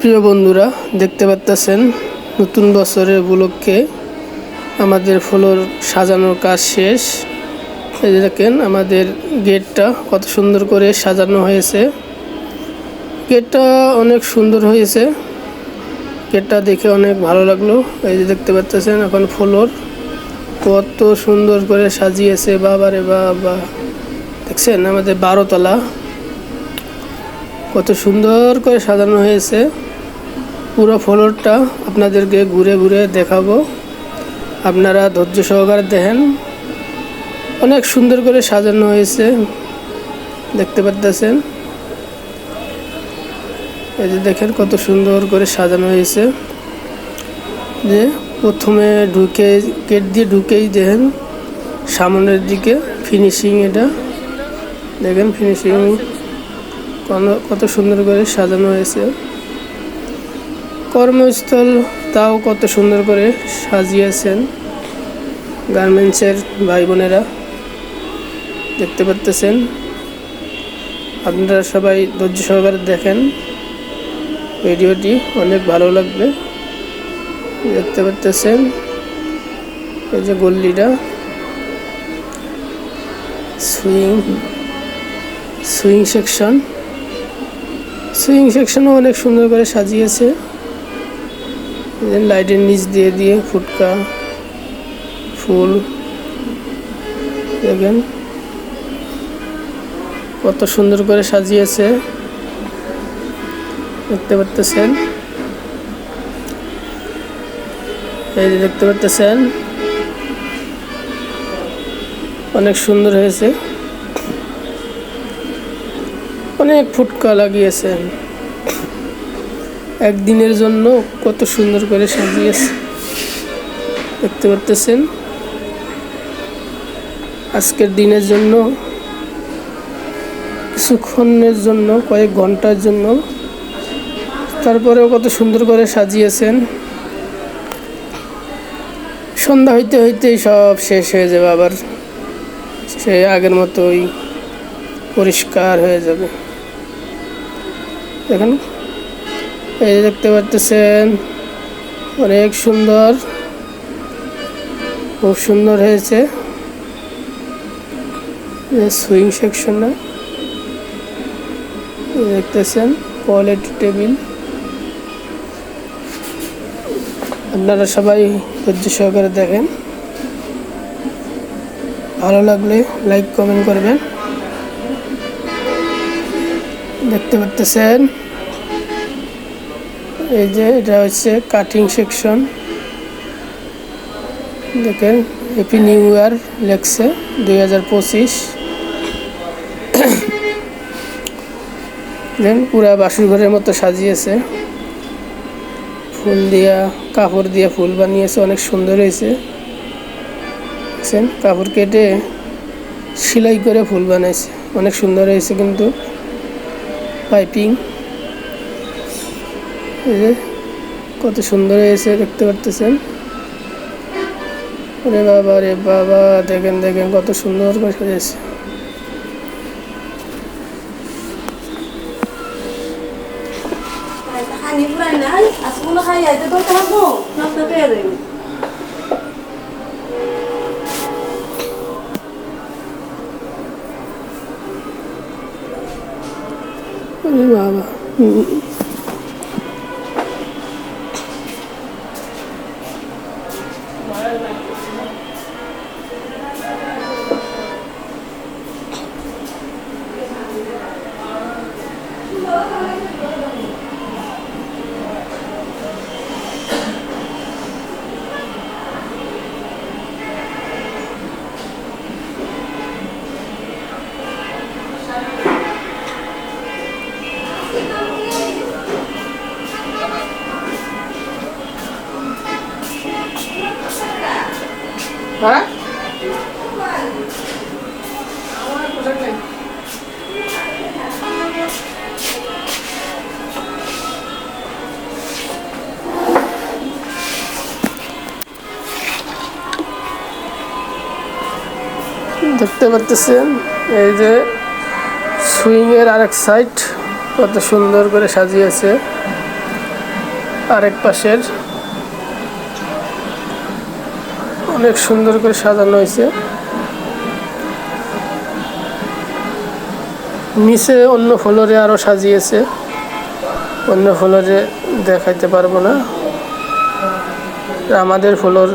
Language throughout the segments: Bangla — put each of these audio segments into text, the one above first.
প্রিয় বন্ধুরা, দেখতে পাচ্ছেন নতুন বছরের উপলক্ষে আমাদের ফ্লোর সাজানোর কাজ শেষ। এই দেখেন, আমাদের গেটটা কত সুন্দর করে সাজানো হয়েছে। গেটটা অনেক সুন্দর হয়েছে। গেটটা দেখে অনেক ভালো লাগল। এই যে দেখতে পাচ্ছেন এখন ফ্লোর কত সুন্দর করে সাজিয়েছে। বাবারে বাবা। দেখছেন, আমাদের বারোতলা। কত সুন্দর করে সাজানো হয়েছে। পুরো ফ্লোরটা আপনাদেরকে ঘুরে ঘুরে দেখাবো। আপনারা ধৈর্য সহকারে দেখেন। অনেক সুন্দর করে সাজানো হয়েছে। দেখতে পাচ্ছেন এই যে দেখেন কত সুন্দর করে সাজানো হয়েছে। যে প্রথমে ঢুকে, গেট দিয়ে ঢুকেই দেখেন। সামনের দিকে ফিনিশিং এটা। দেখেন ফিনিশিং কত সুন্দর করে সাজানো হয়েছে। কর্মস্থল, তাও কত সুন্দর করে সাজিয়েছেন গার্মেন্টসের ভাই বোনেরা দেখতে পারতেছেন। আপনারা সবাই ধৈর্য সহকারে দেখেন। ভিডিওটি অনেক ভালো লাগবে। দেখতে পারতেছেন এই যে গল্লিটা। Swing swing section. সুইং সেকশনও অনেক সুন্দর করে সাজিয়েছে। লাইটের নিচ দিয়ে দিয়ে ফুটকা, ফুল, দেখেন কত সুন্দর করে সাজিয়েছে, দেখতে পারতেছেন? এই যে দেখতে পারতেছেন? অনেক সুন্দর হয়েছে। অনেক ফুটকা লাগিয়েছেন। একদিনের জন্য কত সুন্দর করে সাজিয়েছে। দেখতে পারতেছেন? আজকের দিনের জন্য, কিছুক্ষণের জন্য, কয়েক ঘণ্টার জন্য। তারপরেও কত সুন্দর করে সাজিয়েছেন। সন্ধ্যা হইতে হইতেই সব শেষ হয়ে যাবে আবার। সে আগের মতোই পরিষ্কার হয়ে যাবে। দেখেন। এই দেখতে পাচ্ছেন অনেক সুন্দর, খুব সুন্দর হয়েছে। সুইং সেকশনটা দেখতেছেন কোয়ালিটি টেবিল। আপনারা সবাই ধৈর্য সহকারে দেখেন। ভালো লাগলে লাইক কমেন্ট করবেন। দেখতে পাচ্তেছেন এই যে এটা হচ্ছে কাটিং সেকশন দেখেন হ্যাপি নিউ ইয়ার লেখছে দুই হাজার পঁচিশ। দেন পুরা বাসুর ঘরের মতো সাজিয়েছে। ফুল দিয়া, কাপড় দিয়ে ফুল বানিয়েছে, অনেক সুন্দর হয়েছে। দেখছেন, কাপড় কেটে সেলাই করে ফুল বানাইছে, অনেক সুন্দর হয়েছে কিন্তু। পাইপিং কত সুন্দর হয়েছে দেখতে পারতেছেন। রে বাবা রে বাবা দেখেন দেখেন কত সুন্দর করে সাজিয়েছে। খানি হ্যাঁ? দেখতে পাচ্ছেন এই যে সুইংয়ের আরেক সাইড কত সুন্দর করে সাজিয়েছে। আরেক পাশের অনেক সুন্দর করে সাজানো হয়েছে। নিচে অন্য ফ্লোরে আরও সাজিয়েছে। অন্য ফ্লোরে দেখাইতে পারব না। আমাদের ফ্লোর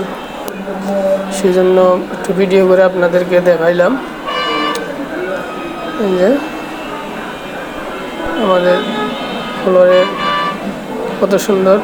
সেই জন্য একটু ভিডিও করে আপনাদেরকে দেখাইলাম। যে, আমাদের ফ্লোরে কত সুন্দর